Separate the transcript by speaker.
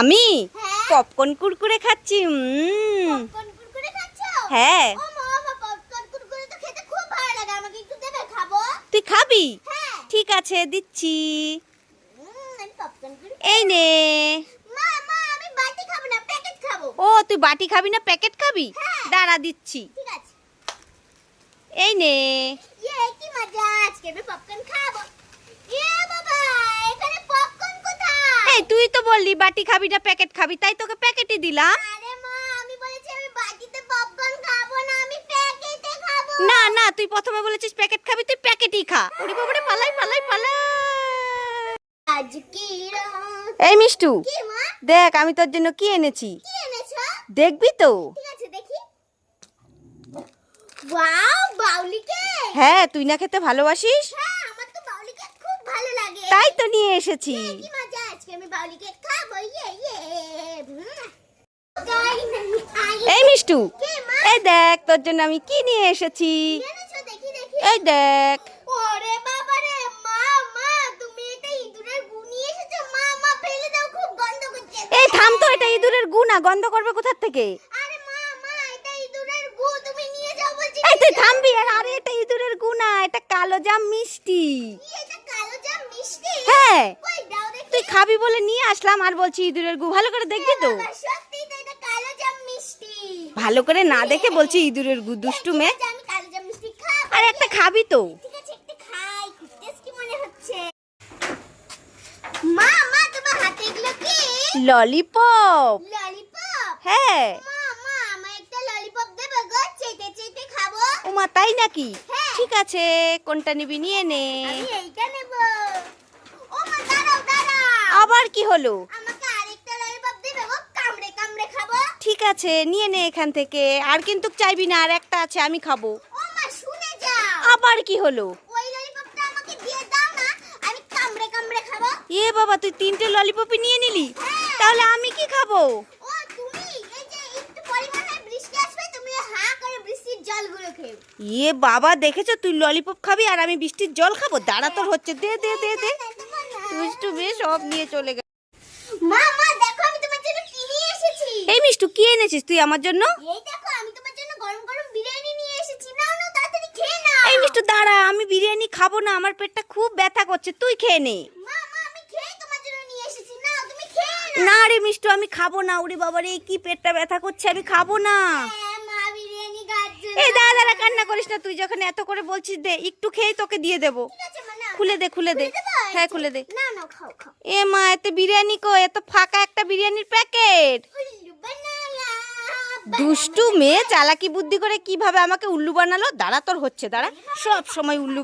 Speaker 1: আমি। পপকর্ন কুরকুরে খাচ্ছি হ্যাঁ। তুই খাবি? ঠিক আছে দিচ্ছি। এই নে।
Speaker 2: মা মা আমি বাটি খাব না প্যাকেট খাব।
Speaker 1: ও তুই বাটি খাবি না প্যাকেট খাবি?
Speaker 2: হ্যাঁ।
Speaker 1: দাঁড়া দিচ্ছি। এই নে।
Speaker 2: ইয়ে কি মজা আজকে আমি পপকর্ন খাব। ইয়ে বাবা এখানে পপকর্ন কোথায়?
Speaker 1: এই তুই তো বললি বাটি খাবি না প্যাকেট খাবি তাই তোকে প্যাকেটই দিলাম।
Speaker 2: আরে মা আমি বলেছি আমি বাটিতে পপকর্ন খাব না আমি প্যাকেটে খাব।
Speaker 1: না না তুই প্রথমে বলেছিস প্যাকেট খাবি তুই প্যাকেটই খা। ওরে বাবারে পালাই পালাই পালাই। এই মিষ্টু
Speaker 2: কি মা?
Speaker 1: দেখ আমি তোর জন্য কি এনেছি। দেখবি তো?
Speaker 2: ঠিক আছে দেখি। ওয়াও বাউলি কেক।
Speaker 1: হ্যাঁ তুই না খেতে ভালোবাসিস?
Speaker 2: হ্যাঁ আমার তো বাউলি কেক খুব ভালো লাগে।
Speaker 1: তাই তো নিয়ে এসেছি।
Speaker 2: আজকে
Speaker 1: এই মিষ্টু এই দেখ তোর জন্য আমি কি নিয়ে এসেছি? এই দেখ। এই থাম তো এটা ইঁদুরের গু না গন্ধ করবে কোথার থেকে? এই তুই থামবি আরে এটা ইঁদুরের গু না এটা কালো জাম মিষ্টি। হ্যাঁ। খাবি বলে নিয়ে আসলাম আর বলছি ইঁদুরের গু ভালো করে দেখবি তো? ভালো করে না দেখে বলছি ইঁদুরের গু দুষ্টু মেয়ে।
Speaker 2: খাব।
Speaker 1: আর একটা খাবি তো।
Speaker 2: মা মা
Speaker 1: ললিপপ। হ্যাঁ।
Speaker 2: মা মা
Speaker 1: ওমা তাই নাকি?
Speaker 2: হ্যাঁ।
Speaker 1: ঠিক আছে কোনটা নিবি নিয়ে নে
Speaker 2: আমি এইটা নেব ও মা দাঁড়াও দাঁড়াও
Speaker 1: আবার কি হলো?
Speaker 2: আমাকে আরেকটা ললিপপ দেবে গো কামড়ে কামড়ে খাব।
Speaker 1: ঠিক আছে নিয়ে নে এখান থেকে। আর কিন্তু চাইবি না আর একটা আছে আমি খাব।
Speaker 2: ও মা শুনে যাও।
Speaker 1: আবার কি হলো?
Speaker 2: ওই ললিপপটা আমাকে দিয়ে দাও না আমি কামড়ে কামড়ে খাব।
Speaker 1: এ বাবা তুই তিনটে ললিপপই নিয়ে নিলি?
Speaker 2: হ্যাঁ।
Speaker 1: তাহলে আমি কি খাব?
Speaker 2: ও তুমি এই যে একটু পরিমাণে বৃষ্টি আসবে তুমি হা করে বৃষ্টির জলগুলো খেও
Speaker 1: ইয়ে বাবা দেখেছ? তুই ললিপপ খাবি আর আমি বৃষ্টির জল খাব? দাঁড়া তোর হচ্ছে দে দে দে দে। মিষ্টু বেশ সব নিয়ে চলে গেল।
Speaker 2: মা মা দেখো আমি তোমার জন্য কি নিয়ে এসেছি।
Speaker 1: এই মিষ্টু কি এনেছিস তুই আমার জন্য?
Speaker 2: এই দেখো আমি তোমার জন্য গরম গরম বিরিয়ানি নিয়ে এসেছি। নাও নাও তাড়াতাড়ি খেয়ে নাও।
Speaker 1: এই মিষ্টু দাঁড়া আমি বিরিয়ানি খাব না আমার পেটটা খুব ব্যথা করছে তুই খেয়ে নে।
Speaker 2: মা মা আমি খেয়ে তোমার জন্য নিয়ে এসেছি। নাও তুমি খেয়ে নাও।
Speaker 1: না রে মিষ্টু আমি খাব না ওরে বাবা রে কি পেটটা ব্যথা করছে আমি খাব না।
Speaker 2: হ্যাঁ, মা বিরিয়ানি খাচ্ছে
Speaker 1: এই দাঁড়া দাঁড়া কান্না করিস না তুই যখন এত করে বলছিস দে একটু খেয়েই তোকে দিয়ে দেবো।
Speaker 2: ঠিক আছে
Speaker 1: খুলে দে খুলে দে। হ্যাঁ খুলে দে। এ মা এতে বিরিয়ানি কো এত ফাঁকা একটা বিরিয়ানির প্যাকেট। দুষ্টু মেয়ে চালাকি বুদ্ধি করে কীভাবে আমাকে উল্লু বানালো? দাঁড়া তোর হচ্ছে দাঁড়া। সব সময় উল্লু